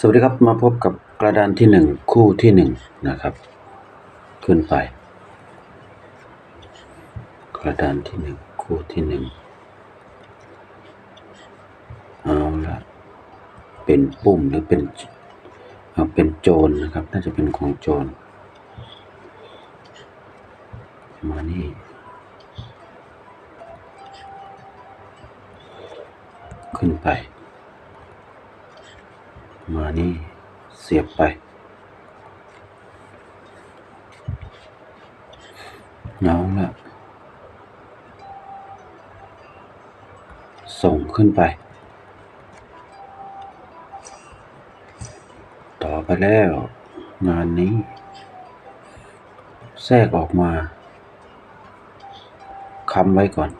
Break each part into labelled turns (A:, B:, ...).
A: สวัสดีครับมาพบกับกระดานที่หนึ่งคู่ที่หนึ่งนะครับ ขึ้นไป กระดานที่หนึ่งคู่ที่หนึ่งเอาละเป็นปุ่มหรือเป็นเอาเป็นโจรนะครับ น่าจะเป็นของโจรมานี่ขึ้นไป มานี่เสียบไปเอาละส่งขึ้นไป ต่อไปแล้ว งานนี้ แทรกออกมาค้ำไว้ก่อน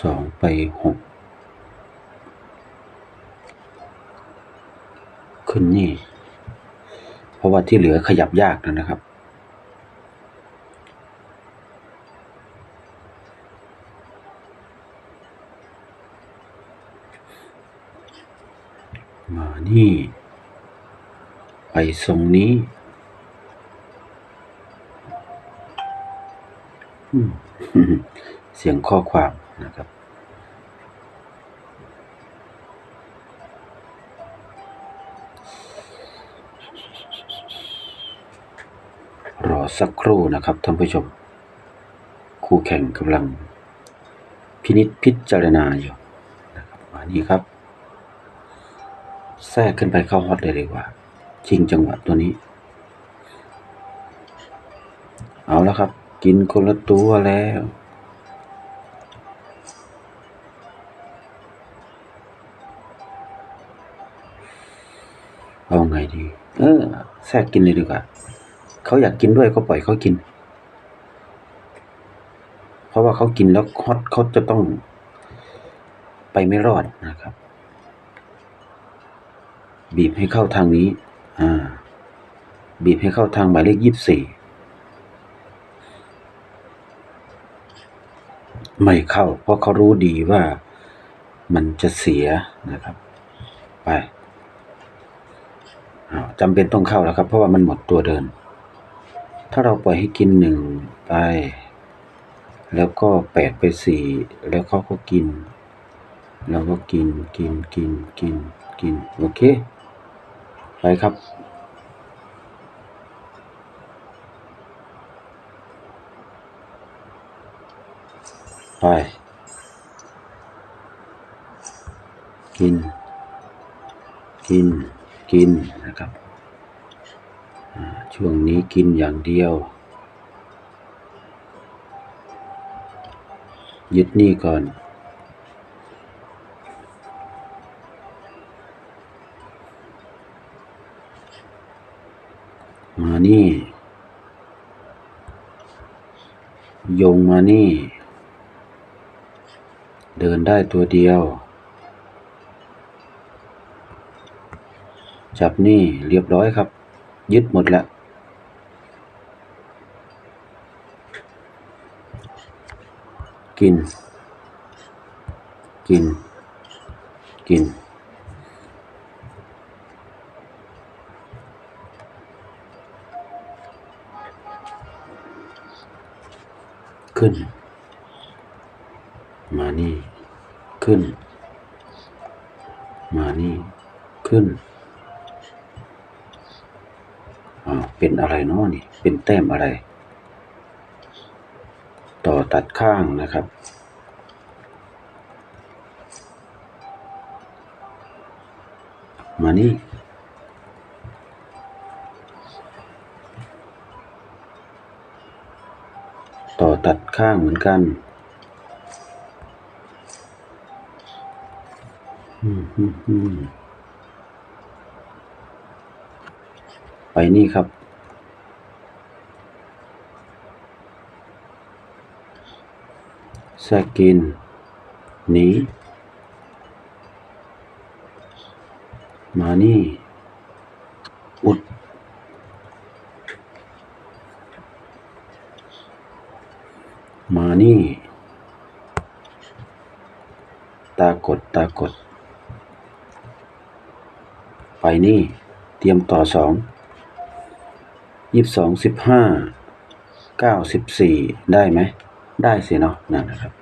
A: สอง ไปหกขึ้นนี่ เพราะว่าที่เหลือขยับยากนะครับ มานี่ ไปทรงนี้เสียงข้อความนะครับ สักครู่นะครับท่านผู้ชม คู่แข่งกำลัง พินิจพิจารณาอยู่นะครับมานี่ครับ แทรกขึ้นไปเข้าฮอตเลยดีกว่า ชิงจังหวะตัวนี้ เอาแล้วครับ กินคนละตัวแล้วเอาไงดี เออแทรกกินเลยดีกว่า เขาอยากกินด้วยก็ปล่อยเขากิน เพราะว่าเขากินแล้วฮอตเขาจะต้องไปไม่รอดนะครับ บีบให้เข้าทางนี้ อ่า บีบให้เข้าทางหมายเลขยี่สิบสี่ไม่เข้า เพราะเขารู้ดีว่ามันจะเสียนะครับ ไปจำเป็นต้องเข้าแล้วครับ เพราะว่ามันหมดตัวเดิน ถ้าเราปล่อยให้กินหนึ่งไป แล้วก็แปดไปสี่แล้วเขาก็กิน เราก็กินกินกินกินกินโอเค ไปครับไปกิน กิน กินนะครับ ช่วงนี้กินอย่างเดียว ยึดนี่ก่อน มานี่โยงมานี่ เดินได้ตัวเดียวจับนี่เรียบร้อยครับ ยึดหมดแล้วกิน กิน กิน ขึ้น มานี่ ขึ้น มานี่ ขึ้น เป็นอะไรเนาะนี่ เป็นแต้มอะไร ต่อตัดข้างนะครับ มานี่ต่อตัดข้างเหมือนกัน อืมอืมอืม ไปนี่ครับ สกิน นีมานี่ อุด มานี่ ตากด ตากด ไปนี่ เตรียมต่อสอง ยี่สิบสองสิบห้าเก้าสิบสี่ได้ไหม ได้สิเนาะนั่นนะครับ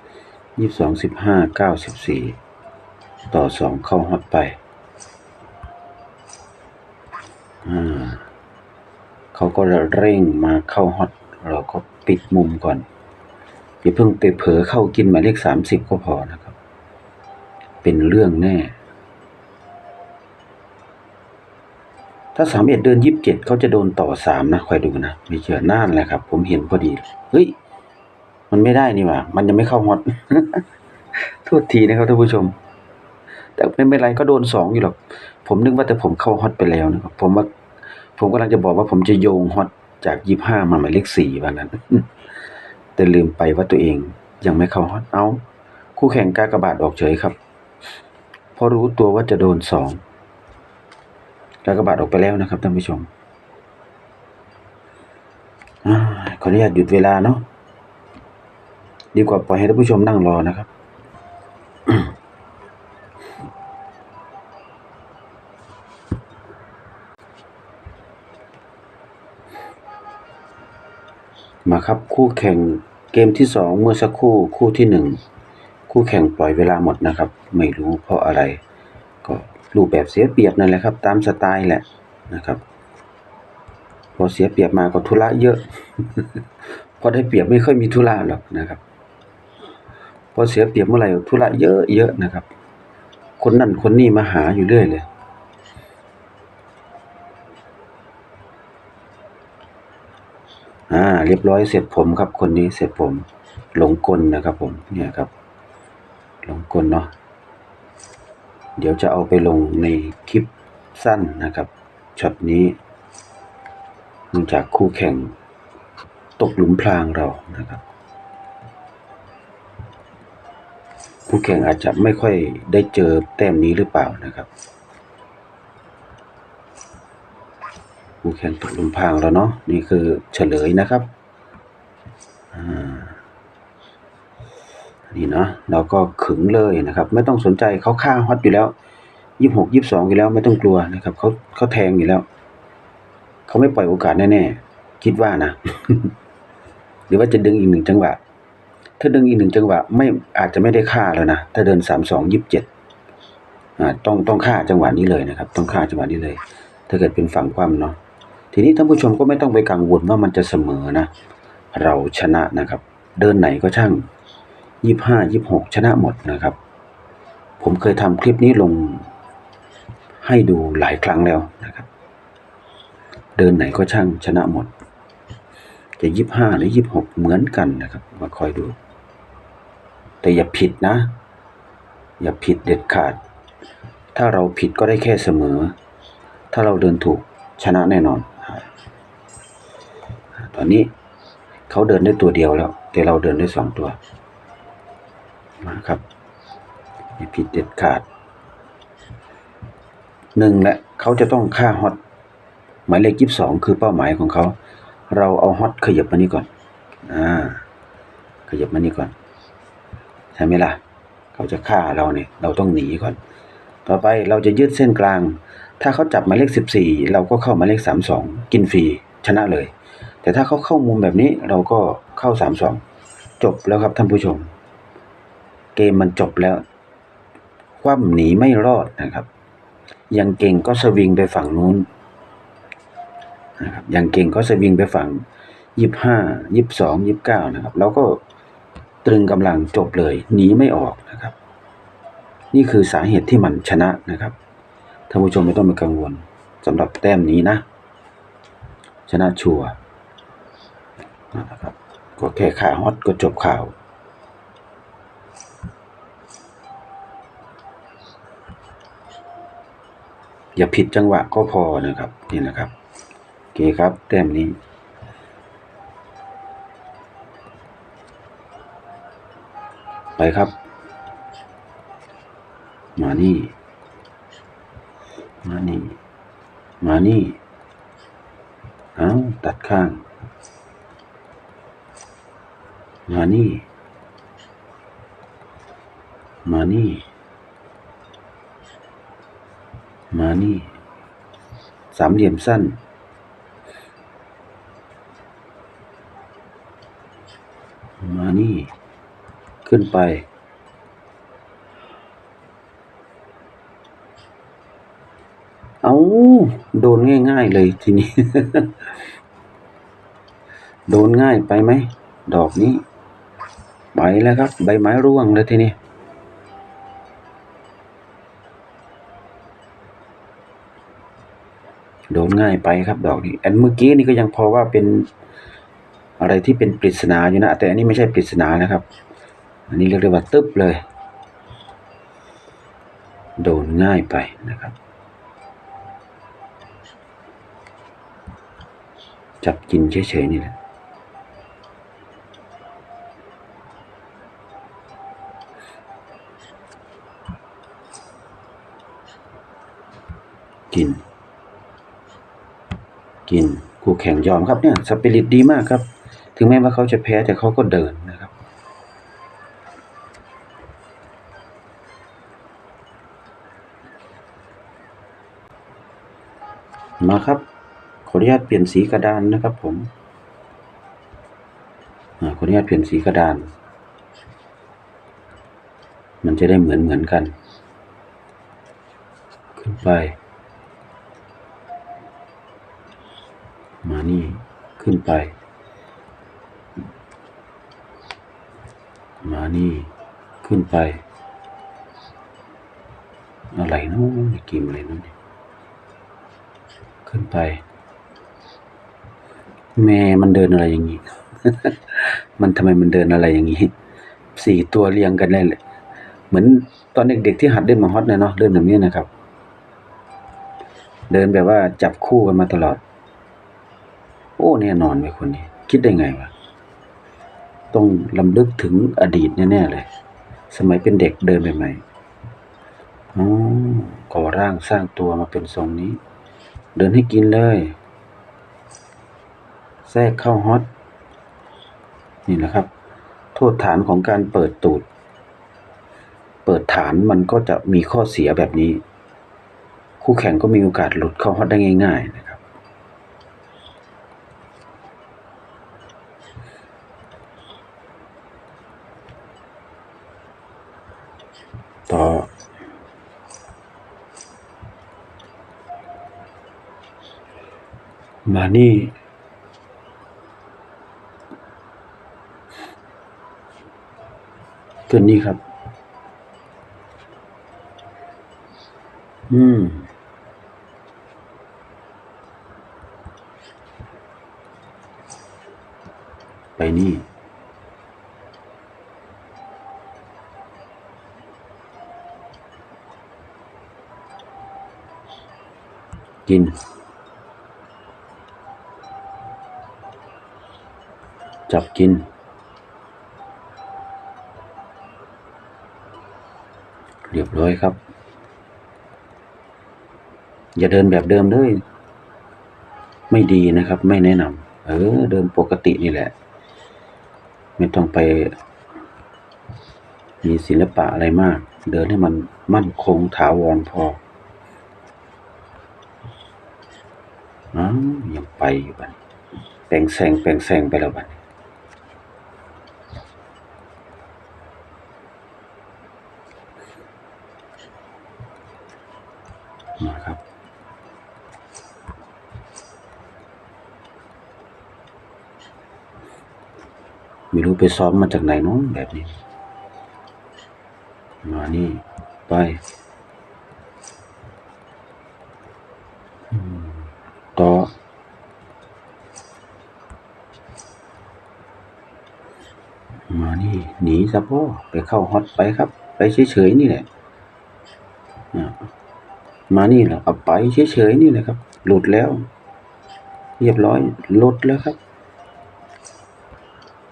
A: ยี่สิบสองสิบห้าเก้าสิบสี่ต่อสองเข้าฮอตไปอ่าเขาก็เร่งมาเข้าฮอตเราก็ปิดมุมก่อนอย่าเพิ่งไปเผลอเข้ากินหมายเลขสามสิบก็พอนะครับ เป็นเรื่องแน่ ถ้าสามเอ็ดเดินยี่สิบเจ็ดเขาจะโดนต่อสามนะคอยดูนะไม่เชื่อน่านแหละครับ ผมเห็นพอดี เฮ้ย มันไม่ได้นี่ว่ามันยังไม่เข้าฮอตโทษทีนะครับท่านผู้ชม แต่ไม่เป็นไรก็โดนสองอยู่หรอก ผมนึกว่าแต่ผมเข้าฮอตไปแล้วนะครับผมว่าผมกำลังจะบอกว่าผมจะโยงฮอตจากยี่ห้ามาหมายเลขสี่ว่างั้น แต่ลืมไปว่าตัวเองยังไม่เข้าฮอตเอา คู่แข่งกากบาทออกเฉยครับ เพราะรู้ตัวว่าจะโดนสอง กากบาทออกไปแล้วนะครับท่านผู้ชมอขออนุญาตหยุดเวลาเนาะดีกว่าปล่อยให้ท่านผู้ชมนั่งรอนะครับมาครับคู่แข่งเกมที่สองเมื่อสักครู่คู่ที่หนึ่งคู่แข่งปล่อยเวลาหมดนะครับ ไม่รู้เพราะอะไร รูปแบบเสียเปรียบนั่นแหละครับ ตามสไตล์แหละนะครับ พอเสียเปรียบมาก็ธุระเยอะ พอได้เปรียบไม่ค่อยมีธุระหรอกนะครับ พอเสียเปรียบเมื่อไหร่ธุระเยอะเยอะนะครับ คนนั่นคนนี่มาหาอยู่เรื่อยเลยอ่าเรียบร้อยเสร็จผมครับ คนนี้เสร็จผมหลงกลนะครับ ผมเนี่ยครับ หลงกลเนาะ เดี๋ยวจะเอาไปลงในคลิปสั้นนะครับช็อตนี้เนื่องจากคู่แข่งตกหลุมพรางเรานะครับคู่แข่งอาจจะไม่ค่อยได้เจอแต้มนี้หรือเปล่านะครับคู่แข่งตกหลุมพรางแล้วเนาะนี่คือเฉลยนะครับอ่า นี่เนาะเราก็ขึงเลยนะครับ ไม่ต้องสนใจเขาฆ่าฮอตอยู่แล้วยี่หกยี่สองอยู่แล้วไม่ต้องกลัวนะครับเขาเขาแทงอยู่แล้วเขาไม่ปล่อยโอกาสแน่ๆคิดว่านะหรือว่าจะดึงอีกหนึ่งจังหวะ ถ้าดึงอีกหนึ่งจังหวะ ไม่อาจจะไม่ได้ฆ่าแล้วนะถ้าเดินสามสองยี่สิบเจ็ดอ่าต้องต้องฆ่าจังหวะนี้เลยนะครับ ต้องฆ่าจังหวะนี้เลย ถ้าเกิดเป็นฝั่งความเนาะทีนี้ท่านผู้ชมก็ไม่ต้องไปกังวลว่ามันจะเสมอนะ เราชนะนะครับ เดินไหนก็ช่าง ยี่ห้ายี่หกชนะหมดนะครับ ผมเคยทำคลิปนี้ลงให้ดูหลายครั้งแล้วนะครับ เดินไหนก็ช่างชนะหมด จะยี่ห้าหรือยี่หกเหมือนกันนะครับ มาคอยดู แต่อย่าผิดนะ อย่าผิดเด็ดขาด ถ้าเราผิดก็ได้แค่เสมอ ถ้าเราเดินถูกชนะแน่นอน ตอนนี้เขาเดินได้ตัวเดียวแล้ว แต่เราเดินได้สองตัว มาครับอย่ผิดเด็ดขาดหนึ่งและเขาจะต้องฆ่าฮอตหมายเลขยีิบสองคือเป้าหมายของเขา เราเอาฮอตขยับมานี่ก่อน อ่า ขยับมานี่ก่อน ใช่ไหมล่ะ เขาจะฆ่าเราเนี่ย เราต้องหนีก่อน ต่อไปเราจะยืดเส้นกลาง ถ้าเขาจับหมายเลขสิบสี่เราก็เข้าหมายเลขสามสองกินฟรีชนะเลย แต่ถ้าเขาเข้ามุมแบบนี้เราก็เข้าสามสองจบแล้วครับท่านผู้ชม เกมมันจบแล้ว คว่ำหนีไม่รอดนะครับ ยังเก่งก็สวิงไปฝั่งนู้นนะครับยังเก่งก็สวิงไปฝั่งยี่ห้ายี่สองยี่เก้านะครับเราก็ตรึงกำลังจบเลยหนีไม่ออกนะครับ นี่คือสาเหตุที่มันชนะนะครับท่านผู้ชมไม่ต้องไปกังวลสำหรับแต้มนี้นะ ชนะชัวร์นะครับก็แค่ขาฮอตก็จบข่าว อย่าผิดจังหวะก็พอนะครับ นี่นะครับโอเคครับ แต้มนี้ไปครับ มานี่ มานี่ มานี่เอาตัดข้าง มานี่ มานี่ มานี่ สามเหลี่ยมสั้น มานี่ ขึ้นไป เอาโดนง่ายๆเลยทีนี้ โดนง่ายไปไหม ดอกนี้ ไปแล้วครับ ใบไม้ร่วงแล้วทีนี้ โดนง่ายไปครับดอกนี้ อันเมื่อกี้นี่ก็ยังพอว่าเป็นอะไรที่เป็นปริศนาอยู่นะ แต่อันนี้ไม่ใช่ปริศนานะครับ อันนี้เรียกได้ว่าตึ๊บเลย โดนง่ายไปนะครับ จับกินเฉยๆนี่แหละกิน กินคู่แข่งยอมครับเนี่ยสปิริตดีมากครับ ถึงแม้ว่าเขาจะแพ้แต่เขาก็เดินนะครับ มาครับ ขออนุญาตเปลี่ยนสีกระดานนะครับผมขออนุญาตเปลี่ยนสีกระดาน มันจะได้เหมือนเหมือนกัน ขึ้นไป ขึ้นไป มานี่ ขึ้นไป อะไรเนาะนี่กิมอะไรเนาะเนี่ยขึ้นไป แม่มันเดินอะไรอย่างนี้ มันทำไมมันเดินอะไรอย่างนี้สี่ตัวเรียงกันได้เลยเหมือนตอนเด็กๆที่หัดเดินมาฮอตเนาะเดินแบบนี้นะครับ เดินแบบว่าจับคู่กันมาตลอด อ้แน่นอนเลยคนนี้ คิดได้ไงวะต้องลำลึกถึงอดีตแน่ๆเลย สมัยเป็นเด็กเดินใหม่ๆอ๋อก่อร่างสร้างตัวมาเป็นทรงนี้ เดินให้กินเลย แทรกเข้าฮอต นี่แหละครับ โทษฐานของการเปิดตูด เปิดฐานมันก็จะมีข้อเสียแบบนี้ คู่แข่งก็มีโอกาสหลุดเข้าฮอตได้ง่าย ๆนะครับ ต่อ มานี่ ตัวนี้ครับ อืมไปนี่ กิน จับกิน เรียบร้อยครับ อย่าเดินแบบเดิมเลยไม่ดีนะครับ ไม่แนะนำเออ เดินปกตินี่แหละ ไม่ต้องไป มีศิลปะอะไรมาก เดินให้มันมั่นคงถาวรพอ อ้าวยังไปอยู่บัดนี้แปลงแซงแปลงแซงไปแล้วบัดนี้มาครับไม่รู้ไปซ้อมมาจากไหนน้องแบบนี้ มานี่ ไปอืมต่อ มานี่ หนีซะพ่อไปเข้าฮอตไปครับ ไปเฉยๆนี่แหละมานี่แหละเอาไปเฉยๆนี่แหละครับ หลุดแล้ว เรียบร้อยลดแล้วครับ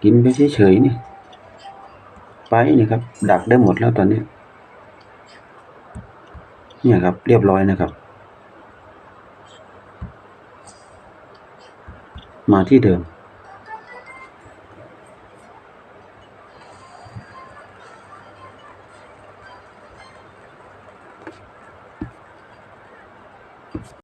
A: กินไปเฉยๆนี่ไปนี่ครับ ดักได้หมดแล้วตอนนี้เนี่ยครับ เรียบร้อยนะครับ มาที่เดิม